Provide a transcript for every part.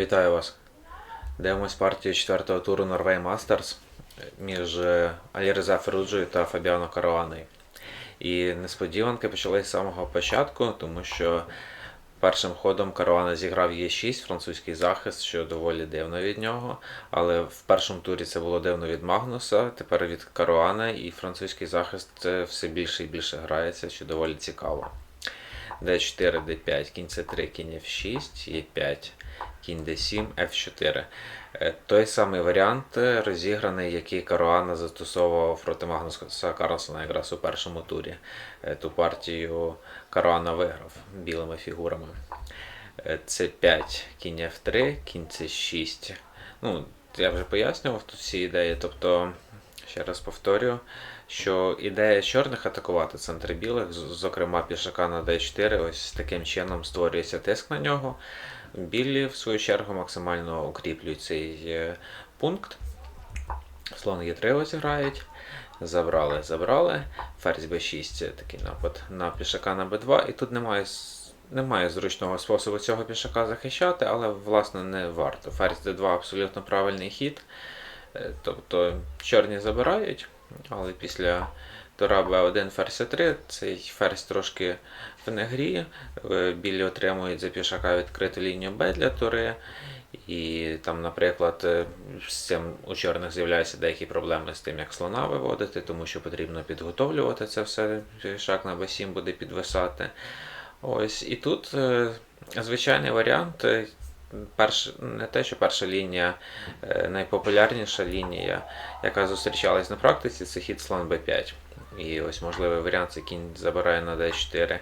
Вітаю вас. Дивимось партію четвертого туру Norway Masters між Аліреза Феруджою та Фабіано Каруаною. І несподіванки почалися з самого початку, тому що першим ходом Каруана зіграв Е6, французький захист, що доволі дивно від нього. Але в першому турі це було дивно від Магнуса, тепер від Каруана, і французький захист е, все більше і більше грається, що доволі цікаво. D4, D5, кінь C3, кінь F6, E5, кінь D7, F4. Е, Той самий варіант е, розіграний, який Каруана застосовував проти Магнуса Карлсона якраз у першому турі. Е, Ту партію Каруана виграв білими фігурами. Е, C5, кінь F3, кінь C6. Ну, я вже пояснював тут всі ідеї. Тобто, ще раз повторю, що ідея чорних атакувати центр білих, зокрема пішака на d4, ось таким чином створюється тиск на нього. Білі, в свою чергу, максимально укріплюють цей е, пункт. Слон Е3 ось грають. Забрали, забрали. Ферзь b6 це такий напад на пішака на b2. І тут немає, немає зручного способу цього пішака захищати, але власне не варто. Ферзь d2 абсолютно правильний хід. Е, Тобто чорні забирають, але після тура b1 ферзь 3 цей ферзь трошки в негрі. Е, Білі отримують за пішака відкриту лінію Б для тури. І там, наприклад, е, з цим у чорних з'являються деякі проблеми з тим, як слона виводити, тому що потрібно підготовлювати це все. Пішак на b7 буде підвисати. Ось і тут е, звичайний варіант. Перш, не те, що перша лінія найпопулярніша лінія, яка зустрічалась на практиці, це хід слон b5. І ось можливий варіант це кінь забирає на d4.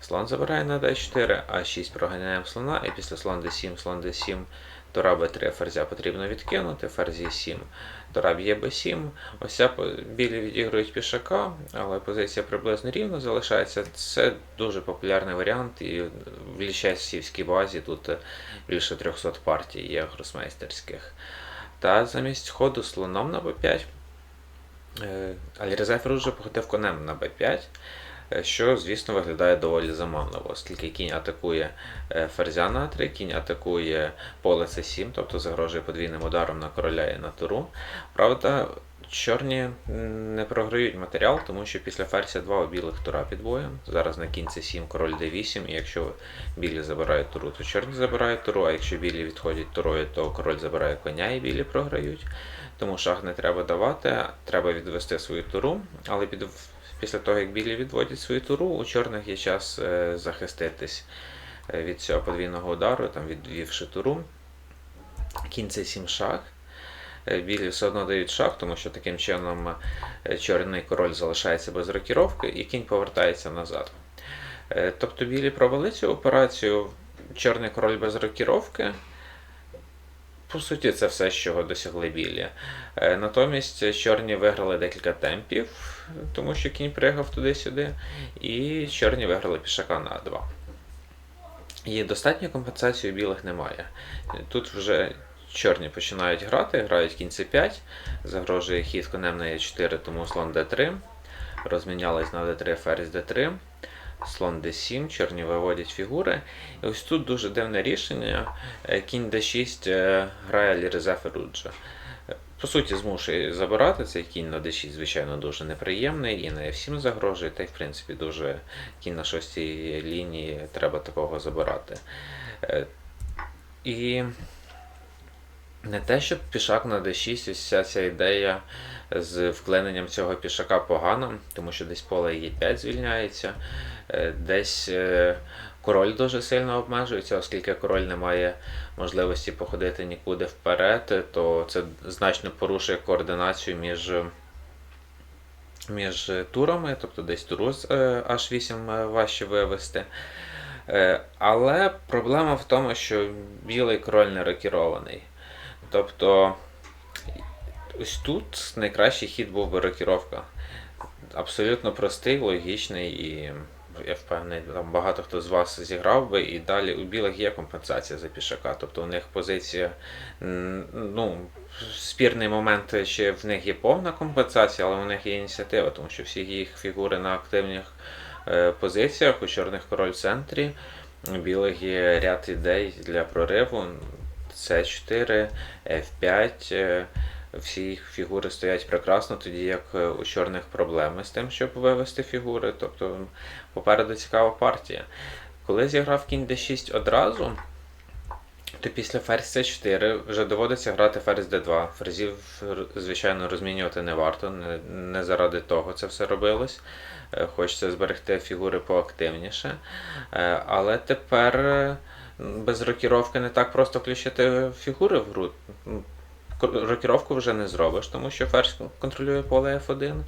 Слон забирає на d4, а6 проганяємо слона, і після слон d7, слон d7, тура b3 ферзя потрібно відкинути, ферзь e7, тура б'є b7. Ось білі відігрують пішака, але позиція приблизно рівно залишається. Це дуже популярний варіант, і в лічесівській базі тут е, більше 300 партій є гросмейстерських. Та замість ходу слоном на b5 е, Альреза Феружа походив конем на b5, е, що, звісно, виглядає доволі заманливо, оскільки кінь атакує е, ферзя на a3, кінь атакує поле c7, тобто загрожує подвійним ударом на короля і на туру. Правда, чорні не програють матеріал, тому що після ферзя 2 у білих тура під боєм. Зараз на кінь c7, король d8, і якщо білі забирають туру, то чорні забирають туру, а якщо білі відходять турою, то король забирає коня і білі програють. Тому шах не треба давати, треба відвести свою туру, але під, після того, як білі відводять свою туру, у чорних є час е, захиститись е, від цього подвійного удару, там відвівши туру. Кінь це 7 шах. Е, Білі все одно дають шах, тому що таким чином чорний король залишається без рокіровки і кінь повертається назад. Тобто білі провели цю операцію, чорний король без рокіровки. По суті, це все, чого досягли білі. Е, Натомість чорні виграли декілька темпів, тому що кінь приїхав туди-сюди, і чорні виграли пішака на 2. І достатньої компенсації у білих немає. Тут вже чорні починають грати, грають кінь c5, загрожує хід конем на e4, тому слон d3. Розмінялись на d3 ферзь d3. Слон d7, чорні виводять фігури. І ось тут дуже дивне рішення. Е, Кінь d6 е, грає Ліреза Феруджа. Е, По суті, змушує забирати цей кінь на d6, звичайно, дуже неприємний, і на f7 загрожує, та й в принципі дуже кінь на шостій лінії треба такого забирати. І не те, щоб пішак на d6, ось вся ця ідея з вклиненням цього пішака погана, тому що десь поле e5 звільняється, десь е, король дуже сильно обмежується, оскільки король не має можливості походити нікуди вперед, то це значно порушує координацію між. Між турами, тобто десь туру з е, H8 е, важче вивести. Е, Але проблема в тому, що білий король не рокірований. Тобто ось тут найкращий хід був би рокіровка. Абсолютно простий, логічний і я впевнений, там багато хто з вас зіграв би, і далі у білих є компенсація за пішака. Тобто у них позиція, ну, спірний момент, ще в них є повна компенсація, але у них є ініціатива, тому що всі їх фігури на активних е, позиціях, у чорних король в центрі, у білих є ряд ідей для прориву. С4, F5. Всі їх фігури стоять прекрасно, тоді як е, у чорних проблеми з тим, щоб вивести фігури. Тобто попереду цікава партія. Коли зіграв кінь d6 одразу, то після ферзь c4 вже доводиться грати ферзь d2. Ферзів, звичайно, розмінювати не варто, не, заради того це все робилось. Е, Хочеться зберегти фігури поактивніше. Е, Але тепер без рокіровки не так просто включити фігури в гру. Рокіровку вже не зробиш, тому що ферзь контролює поле F1.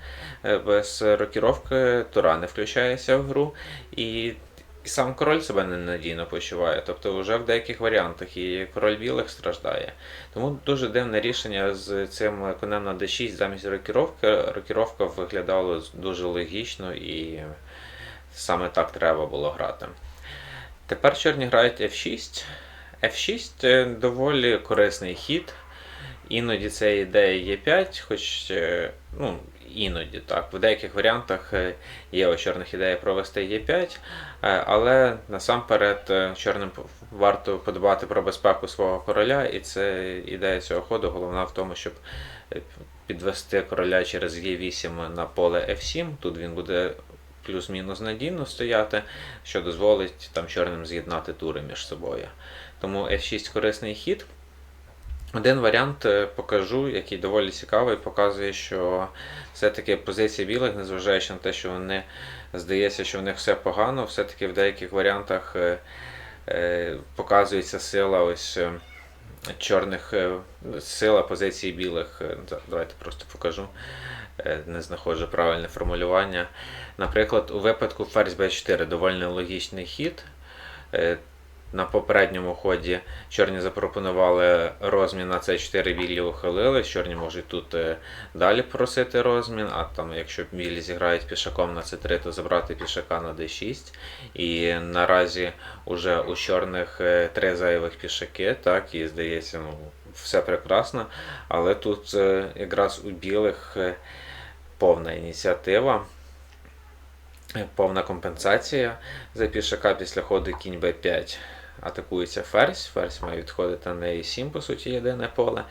Е, Без рокіровки тура не включається в гру. І і сам король себе ненадійно почуває. Тобто вже в деяких варіантах і король білих страждає. Тому дуже дивне рішення з цим конем на d6 замість рокіровки. Рокіровка виглядала дуже логічно і саме так треба було грати. Тепер чорні грають F6. F6 е, доволі корисний хід. Іноді це ідея Е5, хоч е, ну, іноді так. В деяких варіантах е, є у чорних ідея провести Е5, е, але насамперед е, чорним варто подбати про безпеку свого короля, і це ідея цього ходу. Головна в тому, щоб е, підвести короля через Е8 на поле F7. Тут він буде плюс-мінус надійно стояти, що дозволить там чорним з'єднати тури між собою. Тому F6 корисний хід. Один варіант е, покажу, який доволі цікавий, показує, що все-таки позиція білих, незважаючи на те, що вони здається, що в них все погано, все-таки в деяких варіантах е, е, показується сила ось чорних, сила позиції білих. Давайте просто покажу. Не знаходжу правильне формулювання. Наприклад, у випадку ферзь b4 доволі логічний хід. На попередньому ході чорні запропонували розмін на c4, білі ухилили. Чорні можуть тут е, далі просити розмін, а там, якщо білі зіграють пішаком на c3, то забрати пішака на d6. І наразі уже у чорних е, три зайвих пішаки, так, і здається, ну, все прекрасно. Але тут е, якраз у білих повна ініціатива. Повна компенсація за пішака після ходу кінь b5 атакується ферзь. Ферзь має відходити на e7, по суті, єдине поле.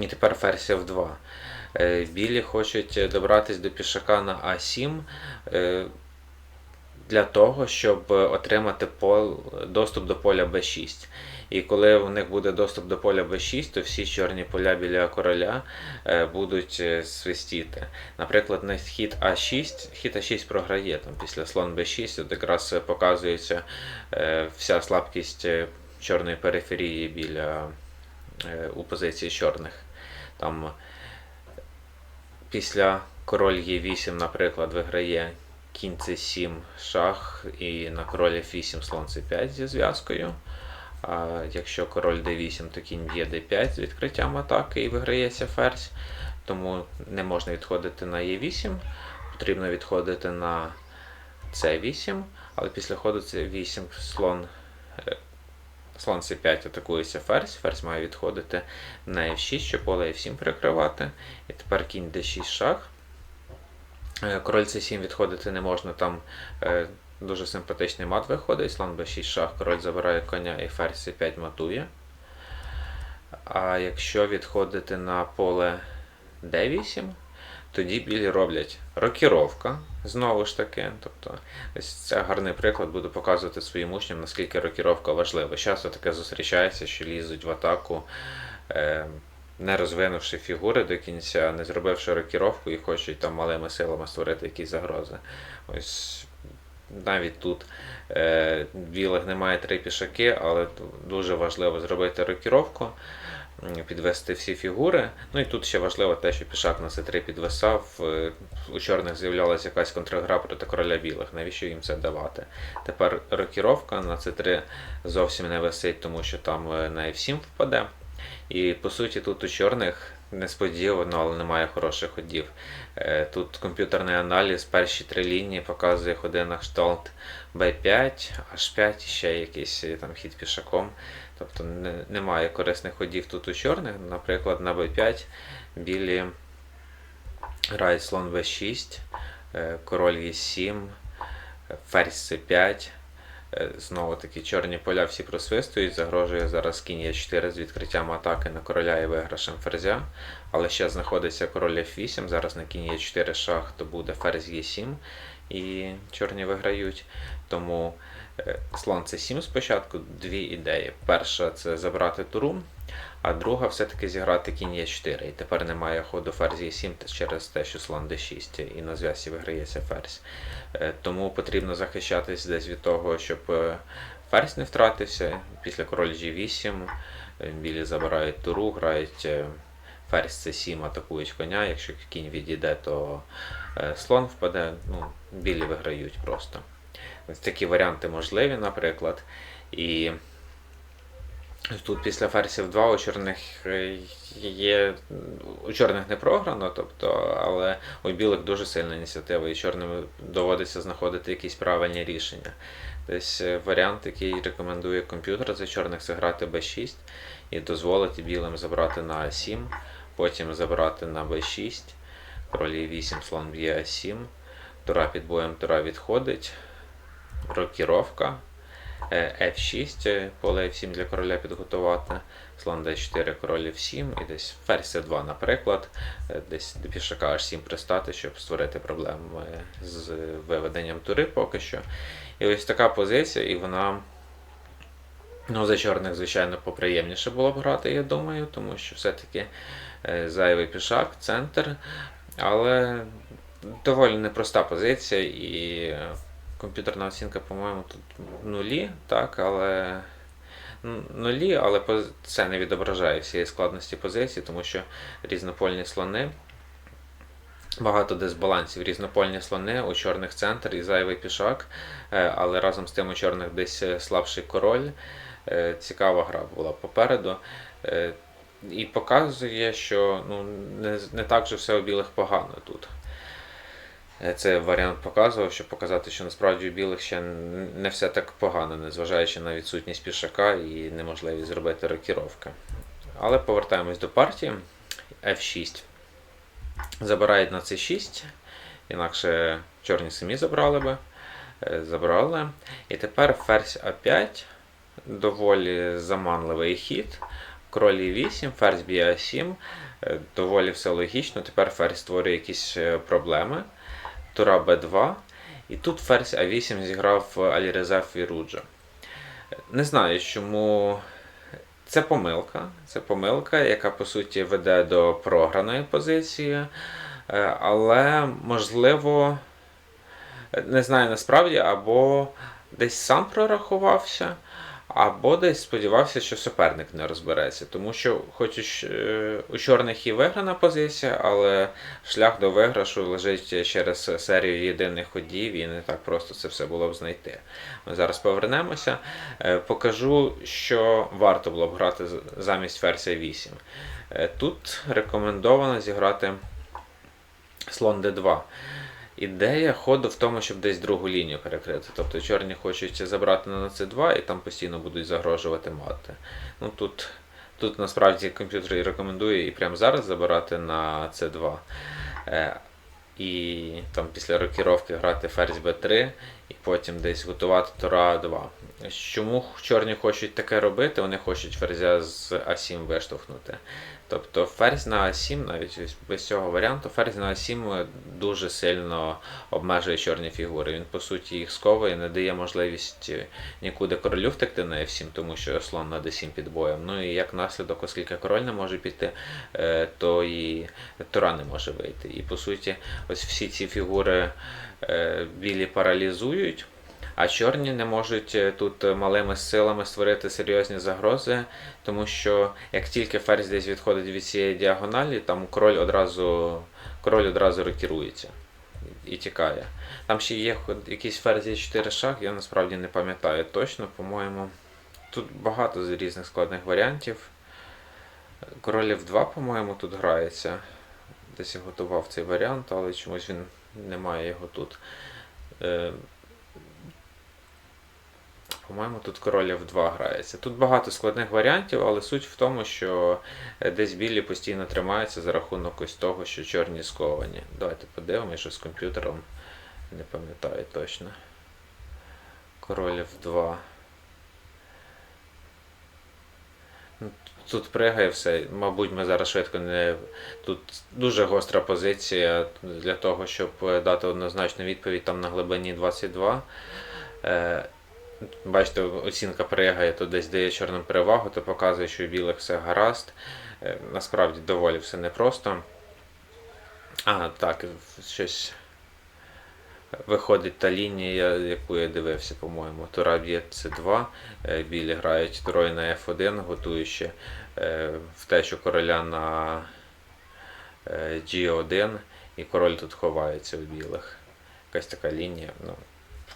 І тепер ферзь f2. Е, Білі хочуть добратись до пішака на a7 е, для того, щоб отримати пол, доступ до поля b6. І коли у них буде доступ до поля b6, то всі чорні поля біля короля е, будуть е, свистіти. Наприклад, на хід А6, хід А6 програє там після слон Б6, от якраз е, показується е, вся слабкість е, чорної периферії біля е, у позиції чорних. Там після король Е8, наприклад, виграє кінь С7 шах і на король F8 слон С5 зі зв'язкою. А якщо король d8, то кінь б'є d5 з відкриттям атаки і виграється ферзь. Тому не можна відходити на e8, потрібно відходити на c8, але після ходу c8 слон, е, слон c5 атакується ферзь, ферзь має відходити на f6, щоб поле f7 перекривати. І тепер кінь d6 шах. Король c7 відходити не можна, там е, дуже симпатичний мат виходить, слон b6 шах, король забирає коня і ферзь c5 матує. А якщо відходити на поле d8, тоді білі роблять рокіровка, знову ж таки. Тобто, ось це гарний приклад, буду показувати своїм учням, наскільки рокіровка важлива. Часто таке зустрічається, що лізуть в атаку, е, не розвинувши фігури до кінця, не зробивши рокіровку і хочуть там малими силами створити якісь загрози. Ось навіть тут е, білих немає три пішаки, але дуже важливо зробити рокіровку, підвести всі фігури. Ну і тут ще важливо те, що пішак на c3 підвисав. е, У чорних з'являлася якась контргра проти короля білих. Навіщо їм це давати? Тепер рокіровка на c3 зовсім не висить, тому що там е, на f7 впаде. І по суті тут у чорних несподівано, але немає хороших ходів. Е, Тут комп'ютерний аналіз, перші три лінії показує ходи на кшталт B5, H5 і ще якийсь е, там хід пішаком. Тобто не, немає корисних ходів тут у чорних. Наприклад, на B5 білі грають слон B6, е, король E7, ферзь C5. Е, Знову таки чорні поля всі просвистують, загрожує зараз кінь Е4 з відкриттям атаки на короля і виграшем ферзя. Але ще знаходиться король F8, зараз на кінь Е4 шах, то буде ферзь Е7 і чорні виграють. Тому е, слон С7 спочатку дві ідеї. Перша це забрати туру, а друга все-таки зіграти кінь Е4. І тепер немає ходу ферзь Е7 через те, що слон Д6 і на зв'язці виграється ферзь. Е, Тому потрібно захищатись десь від того, щоб е, ферзь не втратився. Після король G8 е, білі забирають туру, грають е, ферзь С7, атакують коня. Якщо кінь відійде, то е, слон впаде. Ну, білі виграють просто. Ось такі варіанти можливі, наприклад. І тут після ферзів 2 у чорних е, є. У чорних не програно, тобто, але у білих дуже сильна ініціатива, і чорним доводиться знаходити якісь правильні рішення. Десь е, варіант, який рекомендує комп'ютер за чорних це грати b6 і дозволити білим забрати на А7, потім забрати на b6, король Е8, слон б'є А7, тура під боєм, тура відходить, рокіровка. Е, F6, е, поле F7 для короля підготувати, слон D4, король F7 і десь ферзь C2, наприклад, е, десь до пішака H7 пристати, щоб створити проблеми з виведенням тури поки що. І ось така позиція, і вона. Ну, за чорних, звичайно, поприємніше було б грати, я думаю, тому що все-таки зайвий пішак, центр, але доволі непроста позиція, і комп'ютерна оцінка, по-моєму, тут нулі, так, але нулі, але це не відображає всієї складності позиції, тому що різнопольні слони. Багато дисбалансів, різнопольні слони, у чорних центр і зайвий пішак, е, але разом з тим у чорних десь е, слабший король. Е, Цікава гра була попереду. І показує, що ну, не, не так же все у білих погано тут. Е, Це варіант показував, щоб показати, що насправді у білих ще не все так погано, незважаючи на відсутність пішака і неможливість зробити рокіровки. Але повертаємось до партії. F6. Забирають на c6, інакше чорні самі забрали би. Е, Забрали. І тепер ферзь А5. Доволі заманливий хід. Король Е8, ферзь б'є А7. Е, Доволі все логічно. Тепер ферзь створює якісь проблеми. Тура Б2. І тут ферзь А8 зіграв Аліреза Фіруджа. Не знаю, чому це помилка. Це помилка, яка по суті веде до програної позиції. Е, Але можливо, не знаю насправді, або десь сам прорахувався, або десь сподівався, що суперник не розбереться. Тому що, хоч е, у чорних і виграна позиція, але шлях до виграшу лежить через серію єдиних ходів, і не так просто це все було б знайти. Ми зараз повернемося. Е, Покажу, що варто було б грати замість версії 8. Е, Тут рекомендовано зіграти слон d2. Ідея ходу в тому, щоб десь другу лінію перекрити. Тобто чорні хочуть забрати на c2 і там постійно будуть загрожувати мати. Ну, тут, тут насправді комп'ютер і рекомендує і прямо зараз забирати на c2. Е, і там після рокіровки грати ферзь b3 і потім десь готувати тура А2. Чому чорні хочуть таке робити? Вони хочуть ферзя з А7 виштовхнути. Тобто ферзь на А7, навіть без цього варіанту, ферзь на А7 дуже сильно обмежує чорні фігури. Він, по суті, їх сковує, не дає можливість нікуди королю втекти на F7, тому що слон на D7 під боєм. Ну і як наслідок, оскільки король не може піти, е, то і тура не може вийти. І по суті, ось всі ці фігури е, білі паралізують. А чорні не можуть е, тут е, малими силами створити серйозні загрози, тому що як тільки ферзь десь відходить від цієї діагоналі, там король одразу, король одразу рокірується і тікає. Там ще є якийсь ферзь 4 шах, я насправді не пам'ятаю точно, по-моєму. Тут багато різних складних варіантів. Король F2, по-моєму, тут грається. Десь я готував цей варіант, але чомусь він не має його тут. По-моєму, тут король F2 грається. Тут багато складних варіантів, але суть в тому, що е, десь білі постійно тримаються за рахунок ось того, що чорні сковані. Давайте подивимося, що з комп'ютером не пам'ятаю точно. Король F2. Ну, Тут пригає все. Мабуть, ми зараз швидко не. Тут дуже гостра позиція для того, щоб е, дати однозначну відповідь там на глибині 22. Бачите, оцінка пригає, то десь дає чорним перевагу, то показує, що у білих все гаразд. Е, Насправді доволі все непросто. А, так, щось виходить та лінія, яку я дивився, по-моєму. Тура б'є С2, е, білі грають трой на F1, готуючи е, в те, що короля на е, G1, і король тут ховається у білих. Якась така лінія. Ну,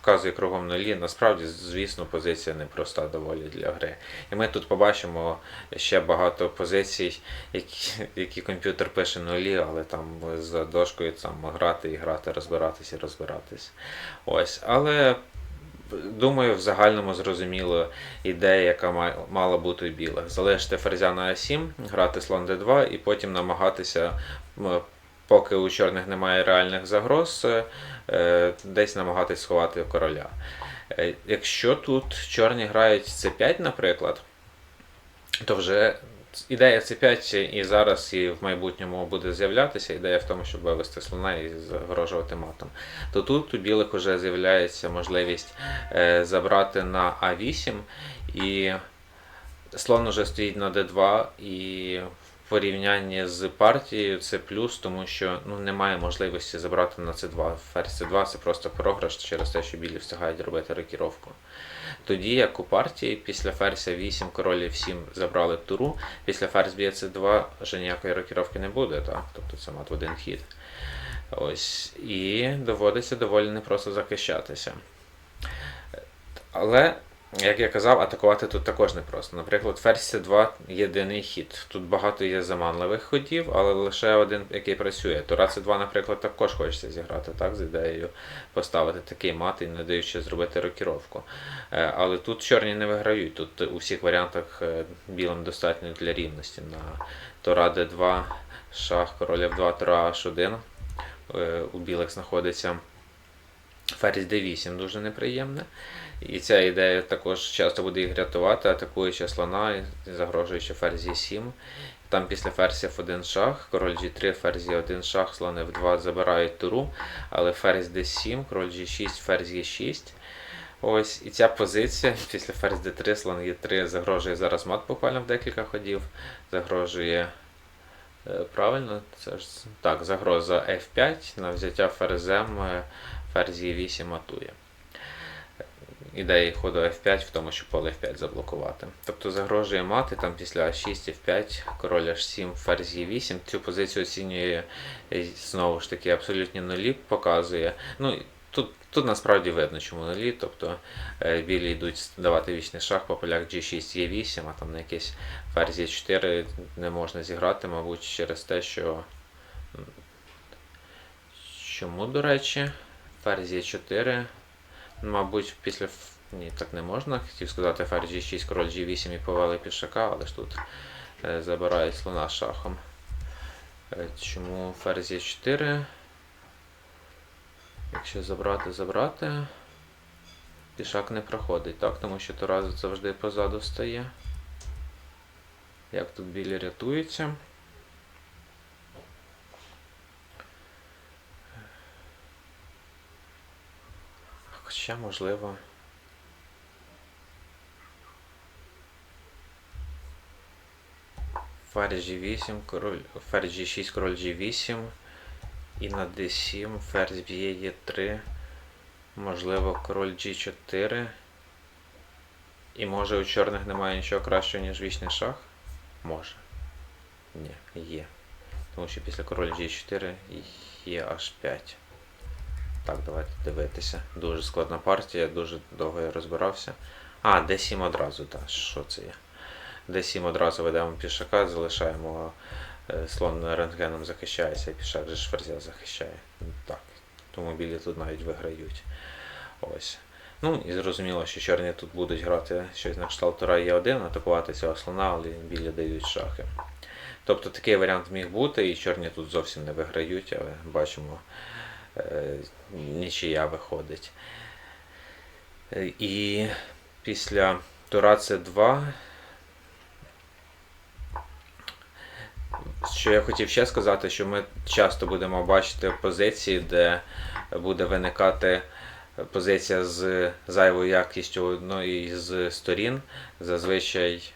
вказує кругом нулі. Насправді, звісно, позиція непроста доволі для гри. І ми тут побачимо ще багато позицій, які, які комп'ютер пише нулі, але там за дошкою там грати і грати, розбиратись і розбиратись. Ось. Але думаю, в загальному зрозуміло ідея, яка мала бути у білих. Залишити ферзя на А7, грати слон d2 і потім намагатися. Поки у чорних немає реальних загроз, е, е, десь намагатись сховати короля. Е, Якщо тут чорні грають c5, наприклад, то вже ідея c5 і зараз, і в майбутньому буде з'являтися. Ідея в тому, щоб вивести слона і загрожувати матом. То тут у білих вже з'являється можливість забрати на А8, і слон уже стоїть на d2, і порівнянні з партією це плюс, тому що ну, немає можливості забрати на c2. Ферзь c2 це просто програш через те, що білі встигають робити рокіровку. Тоді, як у партії, після ферзя 8, король F7 забрали туру, після ферзь б'є c2 вже ніякої рокіровки не буде, так? тобто це мат в один хід. Ось. І доводиться доволі непросто захищатися. Але, як я казав, атакувати тут також непросто. Наприклад, ферзь c2 єдиний хід. Тут багато є заманливих ходів, але лише один, який працює. Тура c2, наприклад, також хочеться зіграти, так, з ідеєю поставити такий мат і не даючи зробити рокіровку. Е, Але тут чорні не виграють. Тут у всіх варіантах е, білим достатньо для рівності. На Тора d2, шах, король f2, Тора h1. Е, У білих знаходиться ферзь d8, дуже неприємне. І ця ідея також часто буде їх рятувати, атакуючи слона і загрожуючи ферзь e7. Там після ферзь f1 шах, король g3, ферзь e1 шах, слон f2 забирають туру, але ферзь d7, король g6, ферзь e6. Ось, і ця позиція після ферзь d3, слон e3 загрожує зараз мат буквально в декілька ходів. Загрожує. е, Правильно, це ж так, загроза F5 на взяття ферзем е, ферзь e8 матує. Ідея ходу F5 в тому, щоб поле F5 заблокувати. Тобто загрожує мати там після А6, F5, король H7, ферзь E8. Цю позицію оцінює знову ж таки абсолютні нулі, показує. Ну, тут, тут насправді видно, чому нулі. Тобто е, білі йдуть давати вічний шах по полях G6, E8, а там на якесь ферзь E4 не можна зіграти, мабуть, через те, що. Чому, до речі, ферзь Е4. Мабуть, після. Ні, так не можна. Хотів сказати ферзь G6, король G8 і повели пішака, але ж тут е, забирають слона шахом. Е, чому ферзь Е4? Якщо забрати, забрати. Пішак не проходить, так? Тому що Тураз завжди позаду стає. Як тут білі рятуються? Хоча, можливо. Ферзь G8, король, ферзь G6, король G8. І на D7 ферзь б'є Е3. Можливо, король G4. І може у чорних немає нічого кращого, ніж вічний шах? Може. Ні, є. Тому що після король G4 є H5. Так, давайте дивитися. Дуже складна партія, дуже довго я розбирався. А, D7 одразу, так. Що це є? D7 одразу ведемо пішака, залишаємо е, слон рентгеном захищається, і пішак же ж ферзя захищає. Так. Тому білі тут навіть виграють. Ось. Ну і зрозуміло, що чорні тут будуть грати щось на кшталт Тура Е1, атакувати цього слона, але білі дають шахи. Тобто такий варіант міг бути, і чорні тут зовсім не виграють, але бачимо, нічия виходить. Е, І після тура С2 Що я хотів ще сказати, що ми часто будемо бачити позиції, де буде виникати позиція з зайвою якістю одної з сторін. Зазвичай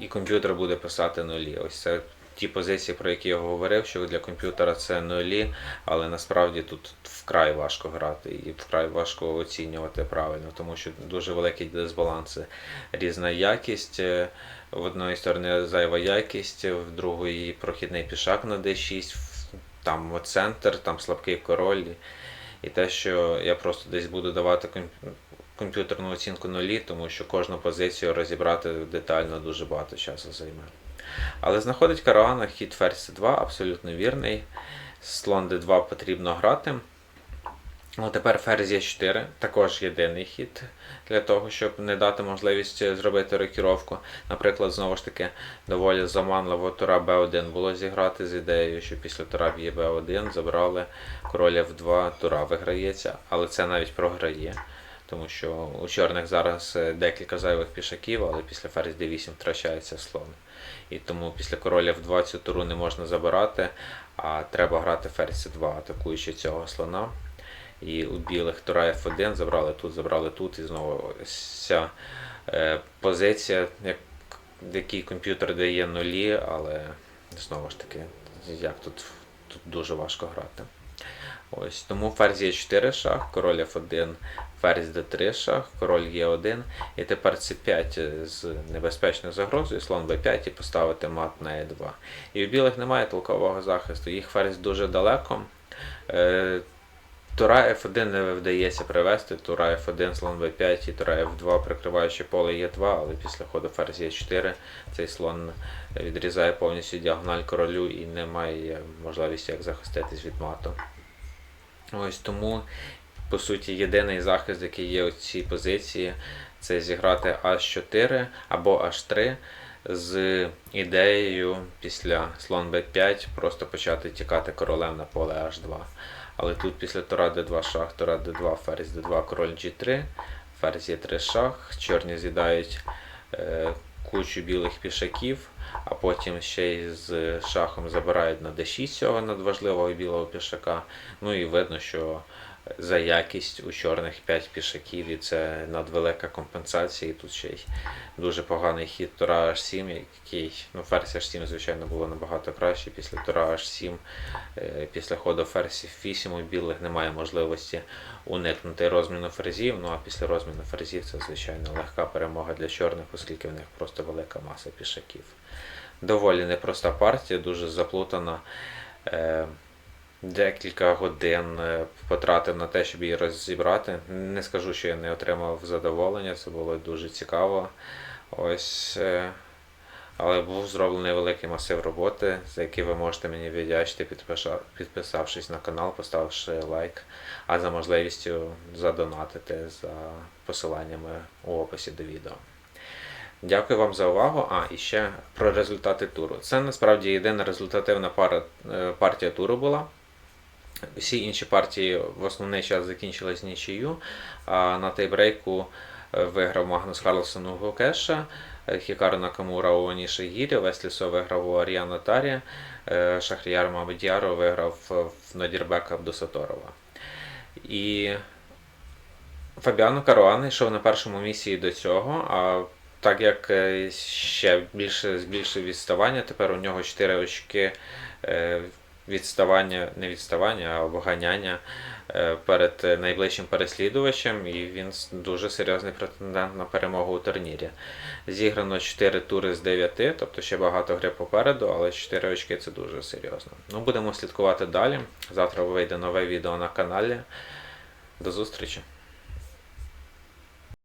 і комп'ютер буде писати нулі. Ось це ті позиції, про які я говорив, що для комп'ютера це нулі, але насправді тут вкрай важко грати і вкрай важко оцінювати правильно, тому що дуже великі дисбаланси. Різна якість. е, В одної сторони зайва якість, в другої прохідний пішак на D6, там центр, там слабкий король. І те, що я просто десь буду давати комп'ютерну оцінку нулі, тому що кожну позицію розібрати детально дуже багато часу займе. Але знаходить каравана хід ферзь 2 абсолютно вірний. Слон d2 потрібно грати. Ну, тепер ферзь є 4 також єдиний хід для того, щоб не дати можливість зробити рокіровку. Наприклад, знову ж таки, доволі заманливо тура b1 було зіграти з ідеєю, що після тура б'є b1 забрали короля f2, тура виграється, але це навіть програє. Тому що у чорних зараз е, декілька зайвих пішаків, але після ферзь d8 втрачається слон. І тому після короля f2 цю туру не можна забирати, а треба грати ферзь 2 атакуючи цього слона. І у білих тура F1 забрали тут, забрали тут, і знову ця е, позиція, як, в якій комп'ютер дає нулі, але знову ж таки, як тут, тут дуже важко грати. Ось, тому ферзь є 4 шах, король F1, ферзь d3 шах, король Е1, і тепер c5 з небезпечною загрозою, слон b5 і поставити мат на e2. І у білих немає толкового захисту, їх ферзь дуже далеко. Е, Тура F1 не вдається привести, Тура F1, слон B5 і Тура F2, прикриваючи поле Е2, але після ходу ферзь Е4 цей слон відрізає повністю діагональ королю і не має можливості як захиститись від мату. Ось тому, по суті, єдиний захист, який є у цій позиції, це зіграти H4 або H3 з ідеєю після слон b5 просто почати тікати королем на поле H2. Але тут після тура d2 шах, тура d2, ферзь d2, король g3, ферзь e3 шах, чорні з'їдають е, кучу білих пішаків, а потім ще й з шахом забирають на d6 цього надважливого білого пішака. Ну і видно, що за якість у чорних 5 пішаків, і це надвелика компенсація. І тут ще й дуже поганий хід Тура H7, який, ну, ферзь H7, звичайно, було набагато краще. Після Тура H7, е, після ходу ферзь F8 у білих немає можливості уникнути розміну ферзів. Ну а після розміну ферзів це, звичайно, легка перемога для чорних, оскільки в них просто велика маса пішаків. Доволі непроста партія, дуже заплутана. Декілька годин е, потратив на те, щоб її розібрати. Не скажу, що я не отримав задоволення, це було дуже цікаво. Ось, е, але був зроблений великий масив роботи, за який ви можете мені віддячити, підписавшись на канал, поставивши лайк, а за можливістю задонатити за посиланнями у описі до відео. Дякую вам за увагу. А, і ще про результати туру. Це насправді єдина результативна пара, е, партія туру була. Всі інші партії в основний час закінчились нічию. А на тайбрейку е, виграв Магнус Карлсон у Гокеша, е, Хікару Накамура у Оніші Гірі, Веслісо виграв у Аріана Тарі, е, Шахріяр Мамедіару виграв в Надірбека Абдусаторова. І Фабіано Каруан йшов на першому місці до цього. А так як ще більше збільшив відставання, тепер у нього 4 очки відставання, не відставання, а обганяння е, перед найближчим переслідувачем, і він дуже серйозний претендент на перемогу у турнірі. Зіграно 4 тури з 9, тобто ще багато гри попереду, але 4 очки це дуже серйозно. Ну, будемо слідкувати далі. Завтра вийде нове відео на каналі. До зустрічі!